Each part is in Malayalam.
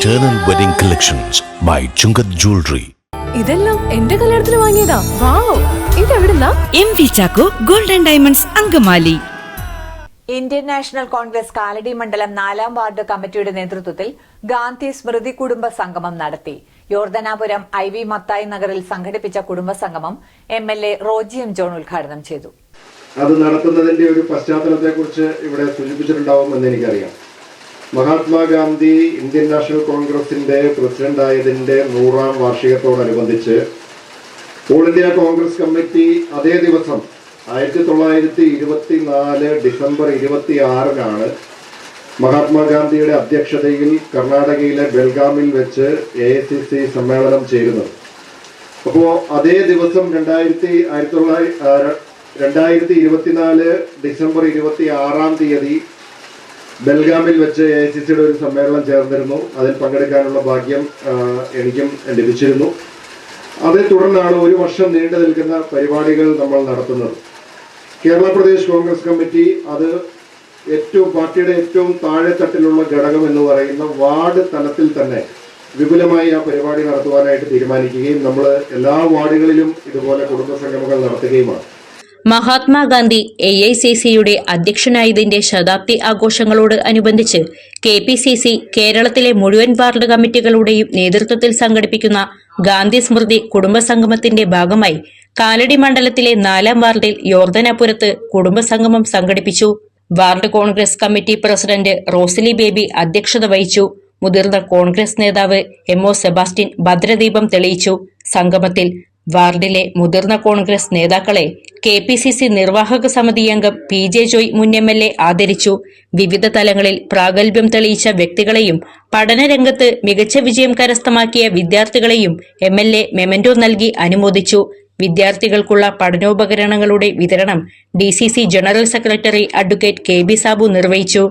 Eternal Wedding Collections by Chungat Jewelry. ഇതെല്ലാം എന്റെ കല്യാണത്തിന് വാങ്ങിയതാ. Wow ഇതെവിടുന്നാ? M V Chacko golden diamonds Angamaly. Indian National Congress Kalady മണ്ഡലം നാലാം വാർഡ് കമ്മിറ്റിയുടെ നേതൃത്വത്തിൽ ഗാന്ധി സ്മൃതി കുടുംബ സംഗമം നടത്തി. യോർദനാപുരം ഐ വി മത്തായി നഗറിൽ സംഘടിപ്പിച്ച കുടുംബ സംഗമം M L A Roji M John ഉദ്ഘാടനം ചെയ്തു. അത് നടത്തുന്നതിന്റെ ഒരു പശ്ചാത്തലത്തെക്കുറിച്ച് ഇവിടെ സൂചിപ്പിച്ചിട്ടുണ്ടാവുമെന്ന് എനിക്കറിയാം. മഹാത്മാഗാന്ധി ഇന്ത്യൻ നാഷണൽ കോൺഗ്രസിന്റെ പ്രസിഡന്റായതിന്റെ നൂറാം വാർഷികത്തോടനുബന്ധിച്ച് ഓൾ ഇന്ത്യ കോൺഗ്രസ് കമ്മിറ്റി അതേ ദിവസം ആയിരത്തി തൊള്ളായിരത്തി ഇരുപത്തി നാല് ഡിസംബർ ഇരുപത്തി ആറിനാണ് മഹാത്മാഗാന്ധിയുടെ അധ്യക്ഷതയിൽ കർണാടകയിലെ ബെൽഗാമിൽ വെച്ച് എ സി സി സമ്മേളനം ചേരുന്നത്. അപ്പോ അതേ ദിവസം രണ്ടായിരത്തി ആയിരത്തി തൊള്ളായിരത്തി രണ്ടായിരത്തി ഇരുപത്തിനാല് ഡിസംബർ ഇരുപത്തി ആറാം തീയതി ബെൽഗാമിൽ വെച്ച് എ സി സിയുടെ ഒരു സമ്മേളനം ചേർന്നിരുന്നു. അതിൽ പങ്കെടുക്കാനുള്ള ഭാഗ്യം എനിക്കും ലഭിച്ചിരുന്നു. അതേ തുടർന്നാണ് ഒരു വർഷം നീണ്ടു നിൽക്കുന്ന പരിപാടികൾ നമ്മൾ നടത്തുന്നത്. കേരള പ്രദേശ് കോൺഗ്രസ് കമ്മിറ്റി അത് ഏറ്റവും പാർട്ടിയുടെ ഏറ്റവും താഴെത്തട്ടിലുള്ള ഘടകം എന്ന് പറയുന്ന വാർഡ് തലത്തിൽ തന്നെ വിപുലമായി ആ പരിപാടി നടത്തുവാനായിട്ട് തീരുമാനിക്കുകയും നമ്മൾ എല്ലാ വാർഡുകളിലും ഇതുപോലെ കുടുംബ സംഗമങ്ങൾ നടത്തുകയുമാണ്. മഹാത്മാഗാന്ധി എ ഐ സി സിയുടെ അധ്യക്ഷനായതിന്റെ ശതാബ്ദി ആഘോഷങ്ങളോട് അനുബന്ധിച്ച് കെ പി സി സി കേരളത്തിലെ മുഴുവൻ വാർഡ് കമ്മിറ്റികളുടെയും നേതൃത്വത്തിൽ സംഘടിപ്പിക്കുന്ന ഗാന്ധി സ്മൃതി കുടുംബസംഗമത്തിന്റെ ഭാഗമായി കാലടി മണ്ഡലത്തിലെ നാലാം വാർഡിൽ യോർദനാപുരത്ത് കുടുംബസംഗമം സംഘടിപ്പിച്ചു. Ward Congress committee president Rosaly Baby അധ്യക്ഷത വഹിച്ചു. മുതിർന്ന കോൺഗ്രസ് നേതാവ് എം ഒ സെബാസ്റ്റ്യൻ ഭദ്രദീപം തെളിയിച്ചു. സംഗമത്തിൽ വാർഡിലെ മുതിർന്ന കോൺഗ്രസ് നേതാക്കളെ കെ പി സി സി നിർവാഹക സമിതി അംഗം പി ജെ ജോയ് മുൻ എം എൽ എ ആദരിച്ചു. വിവിധ തലങ്ങളിൽ പ്രാഗൽഭ്യം തെളിയിച്ച വ്യക്തികളെയും പഠനരംഗത്ത് മികച്ച വിജയം കരസ്ഥമാക്കിയ വിദ്യാർത്ഥികളെയും എം എൽ എ മെമന്റോ നൽകി അനുമോദിച്ചു. വിദ്യാർത്ഥികൾക്കുള്ള പഠനോപകരണങ്ങളുടെ വിതരണം D C C general secretary advocate K B Sabu നിർവഹിച്ചു.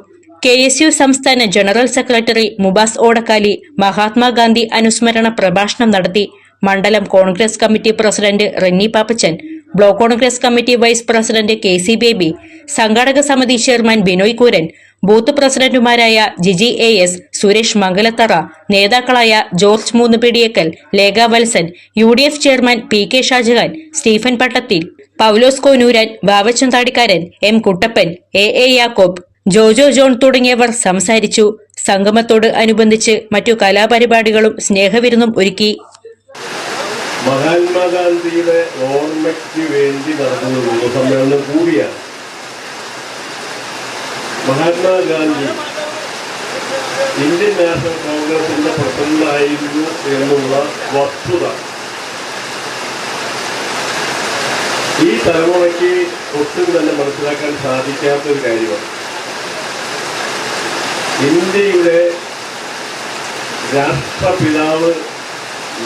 കെ എസ് യു സംസ്ഥാന ജനറൽ സെക്രട്ടറി മുബാസ് ഓടക്കാലി മഹാത്മാഗാന്ധി അനുസ്മരണ പ്രഭാഷണം നടത്തി മണ്ഡലം Congress committee president Renny Pappachan block Congress committee vice president K C Baby സംഘാടക സമിതി ചെയർമാൻ ബിനോയ് കൂരൻ ബൂത്ത് പ്രസിഡന്റുമാരായ ജിജി എ എസ് സുരേഷ് മംഗലത്തറ നേതാക്കളായ George Moonnupidiyakkal Lekha Valsan U D F chairman P K Shajahan Stephen Pattathil Paulose Konooran Vavachan Thadikkaran M Kuttappan A A Yakob Jojo John തുടങ്ങിയവർ സംസാരിച്ചു. സംഗമത്തോട് അനുബന്ധിച്ച് മറ്റു കലാപരിപാടികളും സ്നേഹവിരുന്നും ഒരുക്കി. മഹാത്മാഗാന്ധിയുടെ ഓർമ്മയ്ക്ക് വേണ്ടി നടത്തുന്ന പൊതുസമ്മേളനം കൂടിയാണ്. മഹാത്മാഗാന്ധി ഇന്ത്യൻ നാഷണൽ കോൺഗ്രസിന്റെ പ്രസിഡന്റായിരുന്നു എന്നുള്ള വസ്തുത. ഈ തലമുറയ്ക്ക് ഒട്ടും തന്നെ മനസ്സിലാക്കാൻ സാധിക്കാത്ത ഒരു കാര്യമാണ്. ഇന്ത്യയുടെ രാഷ്ട്രപിതാവ്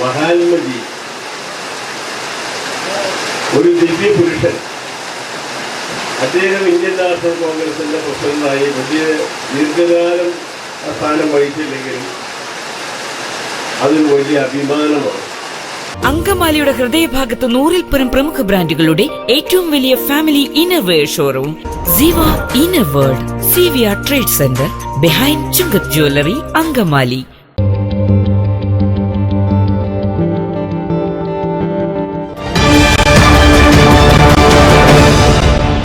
മഹാത്മജി ഒരു ദിവ്യ പുരുഷൻ. അദ്ദേഹം ഇന്ത്യൻ നാഷണൽ കോൺഗ്രസിന്റെ പ്രസിഡന്റായി വലിയ ദീർഘകാലം സ്ഥാനം വഹിച്ചില്ലെങ്കിലും അതിൽ വലിയ അഭിമാനമാണ്. അങ്കമാലിയുടെ ഹൃദയഭാഗത്ത് പരം പ്രമുഖ ബ്രാൻഡുകളുടെ ഏറ്റവും വലിയ family innerwear showroom. Ziva inner world C V R trade centre behind Chungath jewellery Angamaly.